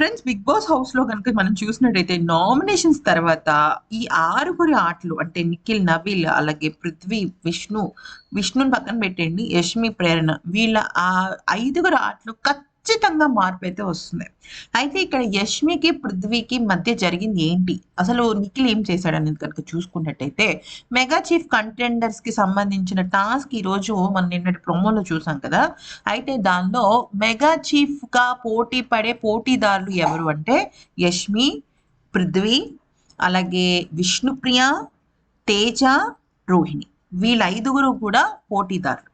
Friends big boss హౌస్లో కనుక మనం చూసినట్టయితే నామినేషన్స్ తర్వాత ఈ ఆరుగురి ఆటలు అంటే నిఖిల్ నవీల్ అలాగే పృథ్వీ విష్ణు విష్ణుని పక్కన పెట్టండి యష్మి ప్రేరణ. వీళ్ళ ఆ ఐదుగురు ఆటలు ఖచ్చితంగా ఖచ్చితంగా మార్పు అయితే వస్తుంది. అయితే ఇక్కడ యష్మికి పృథ్వీకి మధ్య జరిగింది ఏంటి? అసలు నిఖిల్ ఏం చేశాడు అనేది కనుక చూసుకున్నట్టయితే మెగా చీఫ్ కంటెండర్స్కి సంబంధించిన టాస్క్ ఈరోజు మనం నిన్నటి ప్రోమోలో చూసాం కదా? అయితే దానిలో మెగా చీఫ్గా పోటీ పడే పోటీదారులు ఎవరు అంటే యష్మి పృథ్వీ అలాగే విష్ణుప్రియ తేజ రోహిణి. వీళ్ళ ఐదుగురు కూడా పోటీదారులు.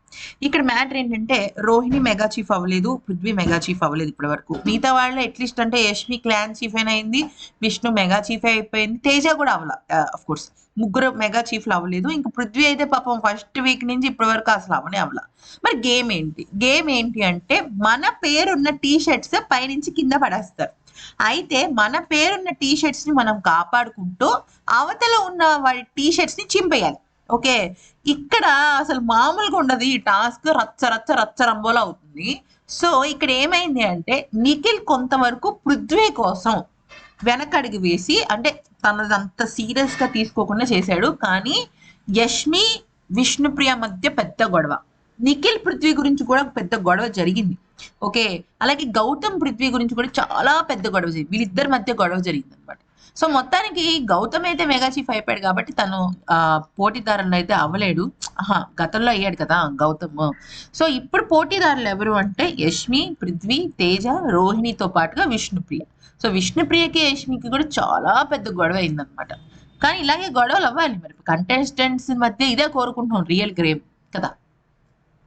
ఇక్కడ మ్యాటర్ ఏంటంటే రోహిణి మెగా చీఫ్ అవ్వలేదు పృథ్వీ మెగా చీఫ్ అవ్వలేదు ఇప్పటి వరకు మిగతా వాళ్ళు అట్లీస్ట్ అంటే యష్మి క్లాన్ చీఫ్ అయిన అయింది విష్ణు మెగా చీఫ్ అయిపోయింది తేజ కూడా అవ్వాల అఫ్ కోర్స్ ముగ్గురు మెగా చీఫ్లు అవ్వలేదు ఇంకా పృథ్వీ అయితే పాపం ఫస్ట్ వీక్ నుంచి ఇప్పటి వరకు అసలు అవనే అవ్వాల. మరి గేమ్ ఏంటి? గేమ్ ఏంటి అంటే మన పేరున్న టీ షర్ట్స్ పైనుంచి కింద పడేస్తారు. అయితే మన పేరున్న టీ షర్ట్స్ని మనం కాపాడుకుంటూ అవతల ఉన్న వాడి టీ షర్ట్స్ని చింపేయాలి. ఓకే. ఇక్కడ అసలు మామూలుగా ఉండదు ఈ టాస్క్ రచ్చ రచ్చ రచ్చ రంబోలు అవుతుంది. సో ఇక్కడ ఏమైంది అంటే నిఖిల్ కొంతవరకు పృథ్వీ కోసం వెనకడిగి వేసి అంటే తనదంత సీరియస్గా తీసుకోకుండా చేశాడు. కానీ యష్మి విష్ణుప్రియ మధ్య పెద్ద గొడవ. నిఖిల్ పృథ్వీ గురించి కూడా పెద్ద గొడవ జరిగింది. ఓకే. అలాగే గౌతమ్ పృథ్వీ గురించి కూడా చాలా పెద్ద గొడవ జరిగింది. వీళ్ళిద్దరి మధ్య గొడవ జరిగింది అనమాట సో మొత్తానికి గౌతమ్ అయితే మెగా చీఫ్ అయిపోయాడు కాబట్టి తను ఆ పోటీదారులు అయితే అవ్వలేడు. ఆహా, గతంలో అయ్యాడు కదా గౌతమ్. సో ఇప్పుడు పోటీదారులు ఎవరు అంటే యష్మి పృథ్వీ తేజ రోహిణితో పాటుగా విష్ణుప్రియ. సో విష్ణుప్రియకి యష్మికి కూడా చాలా పెద్ద గొడవ అయిందనమాట కానీ ఇలాగే గొడవలు అవ్వాలి మరి. కంటెస్టెంట్స్ మధ్య ఇదే కోరుకుంటున్నాం రియల్ గ్రేమ్ కదా.